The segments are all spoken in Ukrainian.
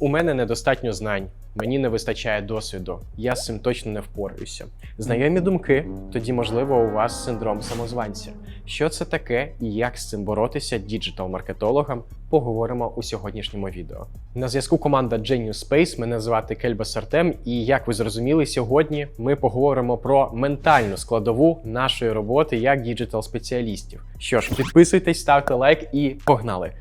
У мене недостатньо знань, мені не вистачає досвіду. Я з цим точно не впораюся. Знайомі думки, тоді можливо у вас синдром самозванця. Що це таке і як з цим боротися діджитал-маркетологам, поговоримо у сьогоднішньому відео. На зв'язку команда Genius Space. Мене звати Кельбас Артем, і як ви зрозуміли, сьогодні ми поговоримо про ментальну складову нашої роботи як діджитал-спеціалістів. Що ж, підписуйтесь, ставте лайк і погнали!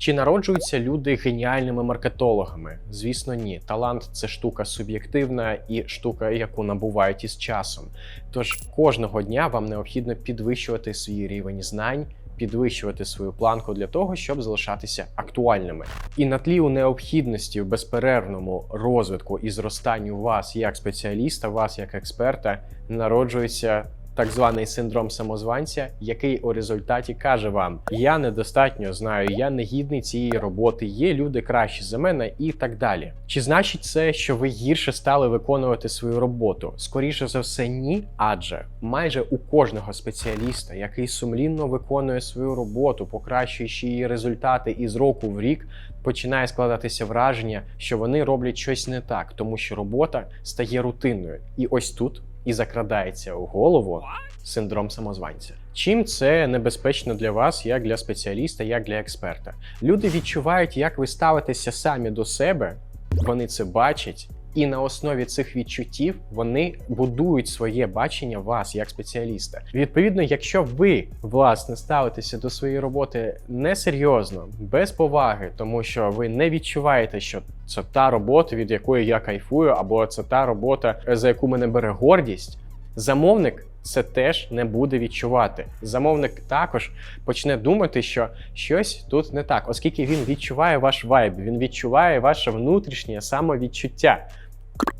Чи народжуються люди геніальними маркетологами? Звісно, ні. Талант це штука суб'єктивна і штука, яку набувають із часом. Тож кожного дня вам необхідно підвищувати свій рівень знань. Підвищувати свою планку для того, щоб залишатися актуальними, і на тлі у необхідності в безперервному розвитку і зростанню вас як спеціаліста, вас як експерта, народжується так званий синдром самозванця, який у результаті каже вам: Я недостатньо знаю, я не гідний цієї роботи, є люди кращі за мене і так далі. Чи значить це, що ви гірше стали виконувати свою роботу? Скоріше за все, ні, адже майже у кожного спеціаліста, який сумлінно виконує свою роботу, покращуючи її результати із року в рік. Починає складатися враження, що вони роблять щось не так, тому що робота стає рутинною, і ось тут і закрадається у голову синдром самозванця. Чим це небезпечно для вас, як для спеціаліста, як для експерта? Люди відчувають, як ви ставитеся самі до себе, вони це бачать. І на основі цих відчуттів вони будують своє бачення вас як спеціаліста. Відповідно, якщо ви власне ставитеся до своєї роботи несерйозно, без поваги, тому що ви не відчуваєте, що це та робота, від якої я кайфую, або це та робота, за яку мене бере гордість, замовник. Це теж не буде відчувати. Замовник також почне думати, що щось тут не так, оскільки він відчуває ваш вайб, він відчуває ваше внутрішнє самовідчуття.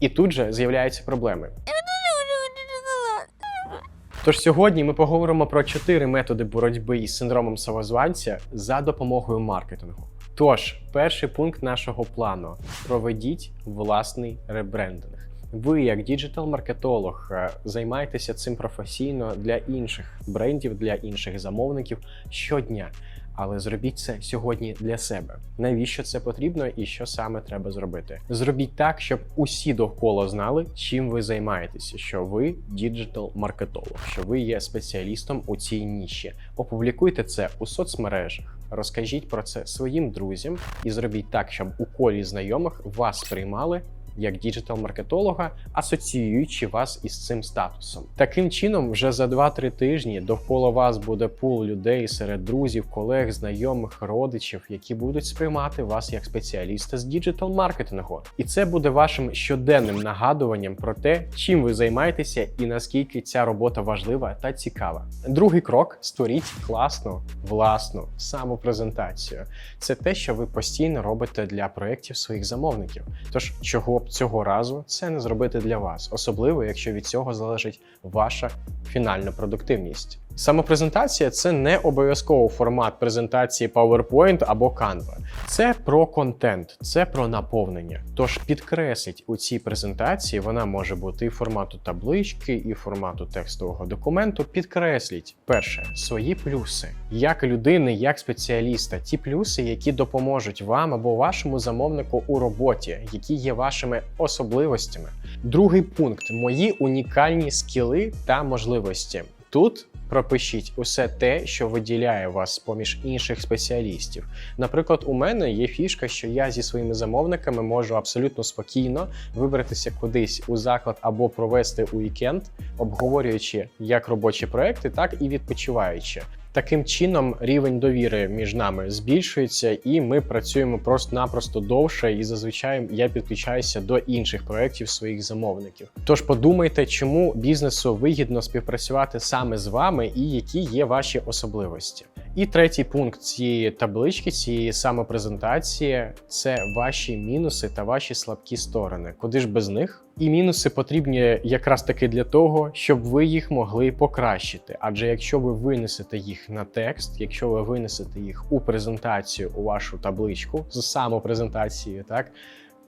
І тут же з'являються проблеми. Тож сьогодні ми поговоримо про чотири методи боротьби із синдромом самозванця за допомогою маркетингу. Тож, перший пункт нашого плану: проведіть власний ребрендинг. Ви, як діджитал-маркетолог, е, займаєтеся цим професійно для інших брендів, для інших замовників щодня. Але зробіть це сьогодні для себе. Навіщо це потрібно і що саме треба зробити? Зробіть так, щоб усі довкола знали, чим ви займаєтеся, що ви діджитал-маркетолог, що ви є спеціалістом у цій ніші. Опублікуйте це у соцмережах, розкажіть про це своїм друзям і зробіть так, щоб у колі знайомих вас сприймали як діджитал-маркетолога, асоціюючи вас із цим статусом. Таким чином, вже за 2-3 тижні довкола вас буде пул людей серед друзів, колег, знайомих, родичів, які будуть сприймати вас як спеціаліста з діджитал-маркетингу. І це буде вашим щоденним нагадуванням про те, чим ви займаєтеся і наскільки ця робота важлива та цікава. Другий крок створіть класну власну самопрезентацію. Це те, що ви постійно робите для проєктів своїх замовників. Тож, чого б цього разу це не зробити для вас, особливо якщо від цього залежить ваша фінальна продуктивність. Самопрезентація це не обов'язково формат презентації PowerPoint або Canva. Це про контент, це про наповнення. Тож підкресліть у цій презентації, вона може бути і формату таблички, і формату текстового документу. Підкресліть перше свої плюси, як людини, як спеціаліста, ті плюси, які допоможуть вам або вашому замовнику у роботі, які є вашими особливостями. Другий пункт мої унікальні скіли та можливості. Тут пропишіть усе те, що виділяє вас поміж інших спеціалістів. Наприклад, у мене є фішка, що я зі своїми замовниками можу абсолютно спокійно вибратися кудись у заклад або провести уікенд, обговорюючи як робочі проекти, так і відпочиваючи. Таким чином рівень довіри між нами збільшується, і ми працюємо просто-напросто довше. І зазвичай я підключаюся до інших проєктів своїх замовників. Тож подумайте, чому бізнесу вигідно співпрацювати саме з вами і які є ваші особливості. І третій пункт цієї таблички, цієї самопрезентації це ваші мінуси та ваші слабкі сторони. Куди ж без них? І мінуси потрібні якраз таки для того, щоб ви їх могли покращити. Адже якщо ви винесете їх на текст, якщо ви винесете їх у презентацію, у вашу табличку з самопрезентацією, так.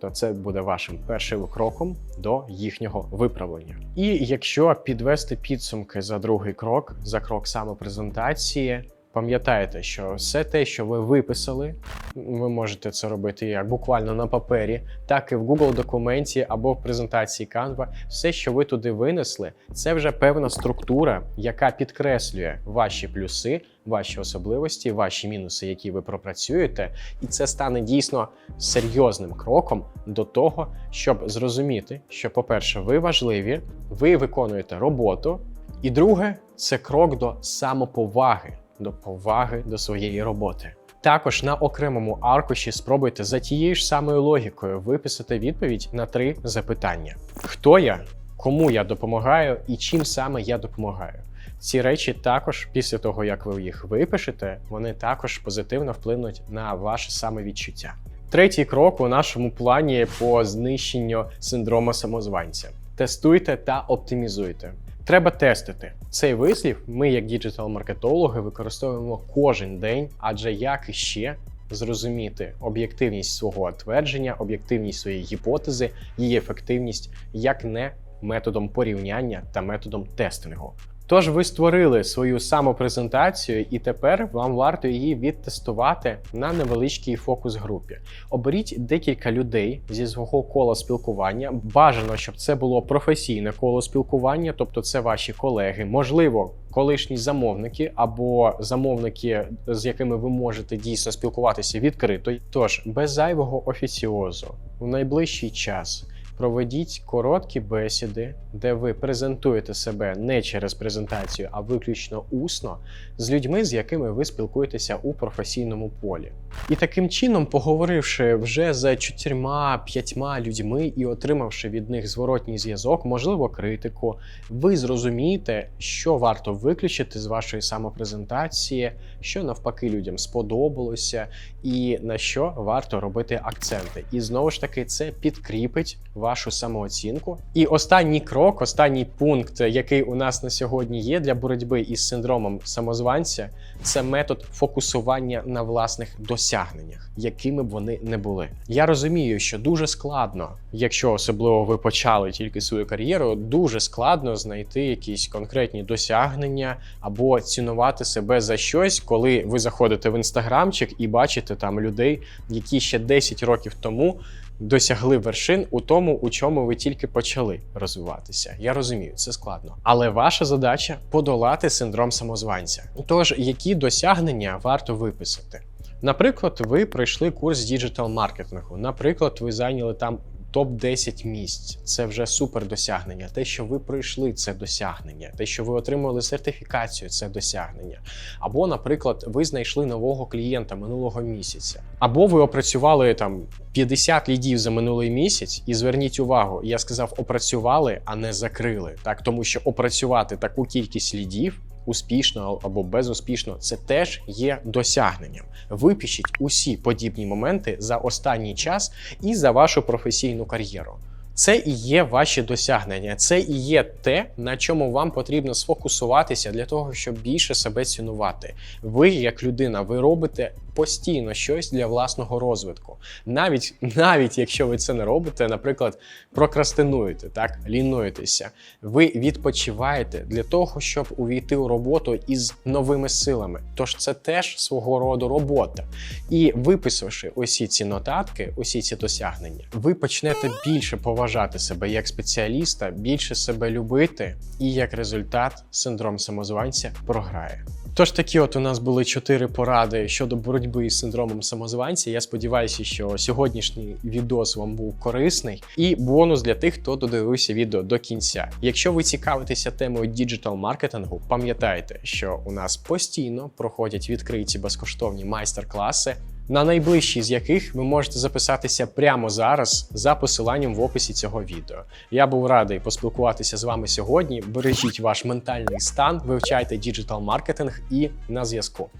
То це буде вашим першим кроком до їхнього виправлення. І якщо підвести підсумки за другий крок, за крок самопрезентації, Пам'ятайте, що все те, що ви виписали, ви можете це робити як буквально на папері, так і в Google документі або в презентації Canva. Все, що ви туди винесли, це вже певна структура, яка підкреслює ваші плюси, ваші особливості, ваші мінуси, які ви пропрацюєте, і це стане дійсно серйозним кроком до того, щоб зрозуміти, що, по-перше, ви важливі, ви виконуєте роботу. І друге, це крок до самоповаги, до поваги до своєї роботи. Також на окремому аркуші спробуйте за тією ж самою логікою виписати відповідь на три запитання: хто я, кому я допомагаю і чим саме я допомагаю. Ці речі також, після того як ви їх випишете, вони також позитивно вплинуть на ваше самовідчуття. Третій крок у нашому плані по знищенню синдрому самозванця: тестуйте та оптимізуйте. Треба тестити цей вислів. Ми, як діджитал-маркетологи, використовуємо кожен день, адже як іще зрозуміти об'єктивність свого твердження, об'єктивність своєї гіпотези, її ефективність, як не методом порівняння та методом тестингу. Тож ви створили свою самопрезентацію, і тепер вам варто її відтестувати на невеличкій фокус-групі. Оберіть декілька людей зі свого кола спілкування. Бажано, щоб це було професійне коло спілкування, тобто це ваші колеги, можливо, колишні замовники або замовники, з якими ви можете дійсно спілкуватися відкрито. Тож без зайвого офіціозу у найближчий час. Проведіть короткі бесіди, де ви презентуєте себе не через презентацію, а виключно усно з людьми, з якими ви спілкуєтеся у професійному полі. І таким чином, поговоривши вже з чотирма-п'ятьма людьми і отримавши від них зворотній зв'язок, можливо, критику, ви зрозумієте, що варто виключити з вашої самопрезентації, що навпаки людям сподобалося, і на що варто робити акценти. І знову ж таки, це підкріпить вашу самооцінку. І останній крок, останній пункт, який у нас на сьогодні є для боротьби із синдромом самозванця, це метод фокусування на власних досягненнях, якими б вони не були. Я розумію, що дуже складно, якщо особливо ви почали тільки свою кар'єру, дуже складно знайти якісь конкретні досягнення або цінувати себе за щось, коли ви заходите в інстаграмчик і бачите там людей, які ще 10 років тому досягли вершин у тому, у чому ви тільки почали розвиватися. Я розумію, це складно. Але ваша задача подолати синдром самозванця. Тож, які досягнення варто виписати? Наприклад, ви пройшли курс діджитал-маркетингу. Наприклад, ви зайняли там топ-10 місць. Це вже супер досягнення. Те, що ви пройшли, це досягнення. Те, що ви отримали сертифікацію, це досягнення. Або, наприклад, ви знайшли нового клієнта минулого місяця. Або ви опрацювали там 50 лідів за минулий місяць, і зверніть увагу, я сказав, опрацювали, а не закрили. Так, тому що опрацювати таку кількість лідів. Успішно або безуспішно, це теж є досягненням. Випишіть усі подібні моменти за останній час і за вашу професійну кар'єру. Це і є ваші досягнення, це і є те, на чому вам потрібно сфокусуватися для того, щоб більше себе цінувати. Ви, як людина, ви робите постійно щось для власного розвитку. Навіть навіть якщо ви це не робите, наприклад, прокрастинуєте, так лінуєтеся, ви відпочиваєте для того, щоб увійти у роботу із новими силами. Тож це теж свого роду робота. І виписавши усі ці нотатки, усі ці досягнення, ви почнете більше поважати себе як спеціаліста, більше себе любити, і як результат синдром самозванця програє. Тож такі, от у нас були чотири поради щодо боротьби із синдромом самозванця. Я сподіваюся, що сьогоднішній відос вам був корисний. І бонус для тих, хто додивився відео до кінця. Якщо ви цікавитеся темою діджитал маркетингу, пам'ятайте, що у нас постійно проходять відкриті безкоштовні майстер-класи. На найближчі з яких ви можете записатися прямо зараз за посиланням в описі цього відео. Я був радий поспілкуватися з вами сьогодні. Бережіть ваш ментальний стан, вивчайте діджитал маркетинг і на зв'язку.